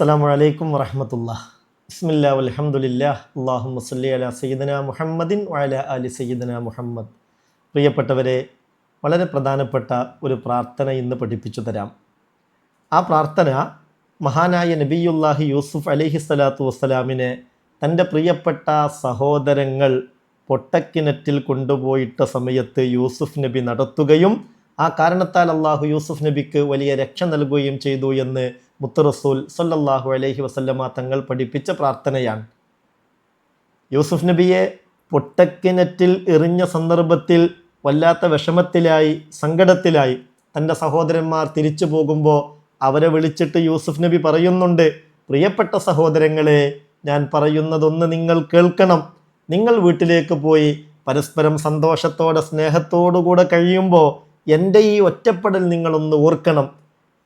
അസ്സാം വലൈക്കും വറഹമത്തുള്ള. ബിസ്മില്ലാ അലഹമുല്ലാ അള്ളാഹു മുസ്ലി അല സയ്യിദന മുഹമ്മദിൻ വഅല അലി സയ്യിദന മുഹമ്മദ്. പ്രിയപ്പെട്ടവരെ വളരെ പ്രധാനപ്പെട്ട ഒരു പ്രാർത്ഥന ഇന്ന് പഠിപ്പിച്ചു തരാം. ആ പ്രാർത്ഥന മഹാനായ നബിയുല്ലാഹി യൂസുഫ് അലിഹി സ്വലാത്തു വസ്സലാമിനെ തന്റെ പ്രിയപ്പെട്ട സഹോദരങ്ങൾ പൊട്ടക്കിണറ്റിൽ കൊണ്ടുപോയിട്ട സമയത്ത് യൂസുഫ് നബി നടത്തുകയും ആ കാരണത്താൽ അള്ളാഹു യൂസുഫ് നബിക്ക് വലിയ രക്ഷ നൽകുകയും ചെയ്തു എന്ന് മുത്ത് സല്ലാഹു സല്ലല്ലാഹു അലൈഹി വസല്ലമ തങ്ങൾ പഠിപ്പിച്ച പ്രാർത്ഥനയാണ്. യൂസുഫ് നബിയെ പൊട്ടക്കിണറ്റിൽ എറിഞ്ഞ സന്ദർഭത്തിൽ വല്ലാത്ത വിഷമത്തിലായി സങ്കടത്തിലായി തന്റെ സഹോദരന്മാർ തിരിച്ചു പോകുമ്പോൾ അവരെ വിളിച്ചിട്ട് യൂസുഫ് നബി പറയുന്നുണ്ട് പ്രിയപ്പെട്ട സഹോദരങ്ങളെ ഞാൻ പറയുന്നതൊന്ന് നിങ്ങൾ കേൾക്കണം. നിങ്ങൾ വീട്ടിലേക്ക് പോയി പരസ്പരം സന്തോഷത്തോടെ സ്നേഹത്തോടുകൂടെ കഴിയുമ്പോൾ എന്റെ ഈ ഒറ്റപ്പെടൽ നിങ്ങളൊന്ന് ഓർക്കണം.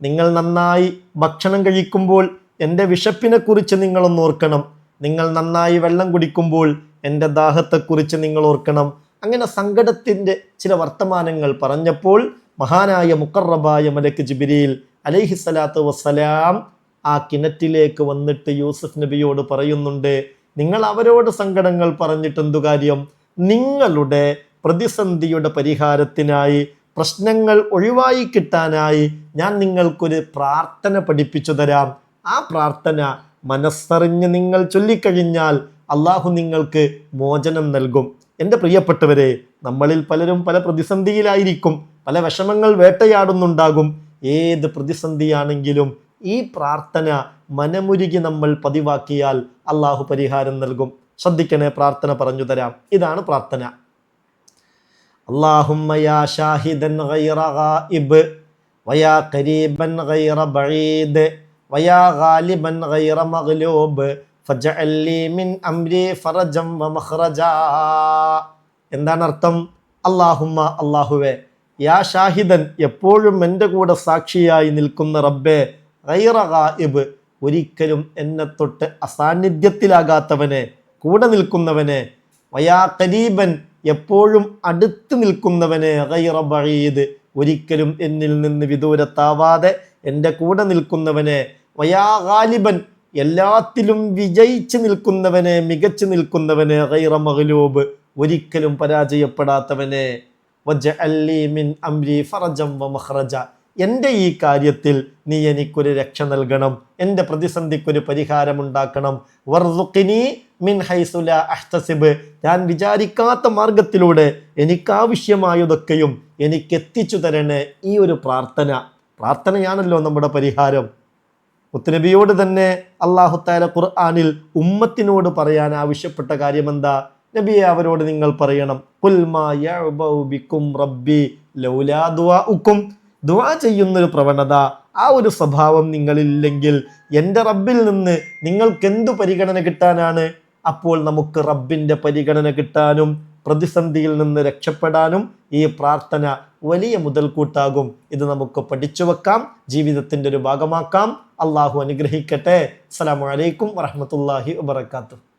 നിങ്ങൾ നന്നായി ഭക്ഷണം കഴിക്കുമ്പോൾ എന്റെ വിശപ്പിനെക്കുറിച്ച് നിങ്ങളൊന്ന് ഓർക്കണം. നിങ്ങൾ നന്നായി വെള്ളം കുടിക്കുമ്പോൾ എന്റെ ദാഹത്തെക്കുറിച്ച് നിങ്ങൾ ഓർക്കണം. അങ്ങനെ സങ്കടത്തിന്റെ ചില വർത്തമാനങ്ങൾ പറഞ്ഞപ്പോൾ മഹാനായ മുക്കറബായ മലക്ക് ജിബിരിയിൽ അലൈഹിസ്സലാത്തു വസ്സലാം ആ കിണറ്റിലേക്ക് വന്നിട്ട് യൂസഫ് നബിയോട് പറയുന്നുണ്ട് നിങ്ങൾ അവരോട് സങ്കടങ്ങൾ പറഞ്ഞിട്ടെന്തു കാര്യം? നിങ്ങളുടെ പ്രതിസന്ധിയുടെ പരിഹാരത്തിനായി പ്രശ്നങ്ങൾ ഒഴിവായി കിട്ടാനായി ഞാൻ നിങ്ങൾക്കൊരു പ്രാർത്ഥന പഠിപ്പിച്ചു തരാം. ആ പ്രാർത്ഥന മനസ്സറിഞ്ഞ് നിങ്ങൾ ചൊല്ലിക്കഴിഞ്ഞാൽ അള്ളാഹു നിങ്ങൾക്ക് മോചനം നൽകും. എന്റെ പ്രിയപ്പെട്ടവരെ നമ്മളിൽ പലരും പല പ്രതിസന്ധിയിലായിരിക്കും. പല വിഷമങ്ങൾ വേട്ടയാടുന്നുണ്ടാകും. ഏത് പ്രതിസന്ധിയാണെങ്കിലും ഈ പ്രാർത്ഥന മനമുരുകി നമ്മൾ പതിവാക്കിയാൽ അള്ളാഹു പരിഹാരം നൽകും. ശ്രദ്ധിക്കണേ പ്രാർത്ഥന പറഞ്ഞു തരാം. ഇതാണ് പ്രാർത്ഥന. اللهم يا شاهدا غير غائب ويا قريبا غير بعيد ويا غالبا غير مغلوب فاجعل لي من أمري فرجا ومخرجا എന്താണ് അർത്ഥം അള്ളാഹുമ്മ അള്ളാഹുവെ യാ ഷാഹിദൻ എപ്പോഴും എൻ്റെ കൂടെ സാക്ഷിയായി നിൽക്കുന്ന റബ്ബെ ഗൈറ ഗായിബ് ഒരിക്കലും എന്നെ തൊട്ട് അസാന്നിധ്യത്തിലാകാത്തവനെ കൂടെ നിൽക്കുന്നവനെ വയാ കരീബൻ എപ്പോഴും അടുത്ത് നിൽക്കുന്നവനെ ഗൈറ ബഴീദ് ഒരിക്കലും എന്നിൽ നിന്ന് വിദൂരത്താവാതെ എന്റെ കൂടെ നിൽക്കുന്നവനെ വയാ ഗാലിബൻ എല്ലാത്തിലും വിജയിച്ച് നിൽക്കുന്നവനെ മികച്ചു നിൽക്കുന്നവനെ ഗൈറ മഹലൂബ് ഒരിക്കലും പരാജയപ്പെടാത്തവനെ വജഅല്ലി മിൻ അംരി ഫറജം വ മഹ്റജ എന്റെ ഈ കാര്യത്തിൽ നീ എനിക്കൊരു രക്ഷ നൽകണം എന്റെ പ്രതിസന്ധിക്കൊരു പരിഹാരമുണ്ടാക്കണം. വർസുഖിനി മിൻ ഹൈസുല അഹ്തസിബ്. ഞാൻ വിചാരിക്കാത്ത മാർഗത്തിലൂടെ എനിക്കാവശ്യമായതൊക്കെയും എനിക്ക് എത്തിച്ചു തരണേ ഈ ഒരു പ്രാർത്ഥന. പ്രാർത്ഥനയാണല്ലോ നമ്മുടെ പരിഹാരം. മുത്തുനബിയോട് തന്നെ അള്ളാഹു താല ഖുർആാനിൽ ഉമ്മത്തിനോട് പറയാൻ ആവശ്യപ്പെട്ട കാര്യം എന്താ നബിയെ അവരോട് നിങ്ങൾ പറയണം. ബിക്കും റബ്ബി ലൗലാ ദുആഉക്കും. ദുആ ചെയ്യുന്നൊരു പ്രവണത ആ ഒരു സ്വഭാവം നിങ്ങളില്ലെങ്കിൽ എന്റെ റബ്ബിൽ നിന്ന് നിങ്ങൾക്ക് എന്തു പരിഗണന കിട്ടാനാണ്? അപ്പോൾ നമുക്ക് റബ്ബിന്റെ പരിഗണന കിട്ടാനും പ്രതിസന്ധിയിൽ നിന്ന് രക്ഷപ്പെടാനും ഈ പ്രാർത്ഥന വലിയ മുതൽക്കൂട്ടാകും. ഇത് നമുക്ക് പഠിച്ചു വെക്കാം ജീവിതത്തിന്റെ ഒരു ഭാഗമാക്കാം. അള്ളാഹു അനുഗ്രഹിക്കട്ടെ. അസ്സാം വലൈക്കും വറഹമത്തല്ലാഹി വബർക്കാത്തു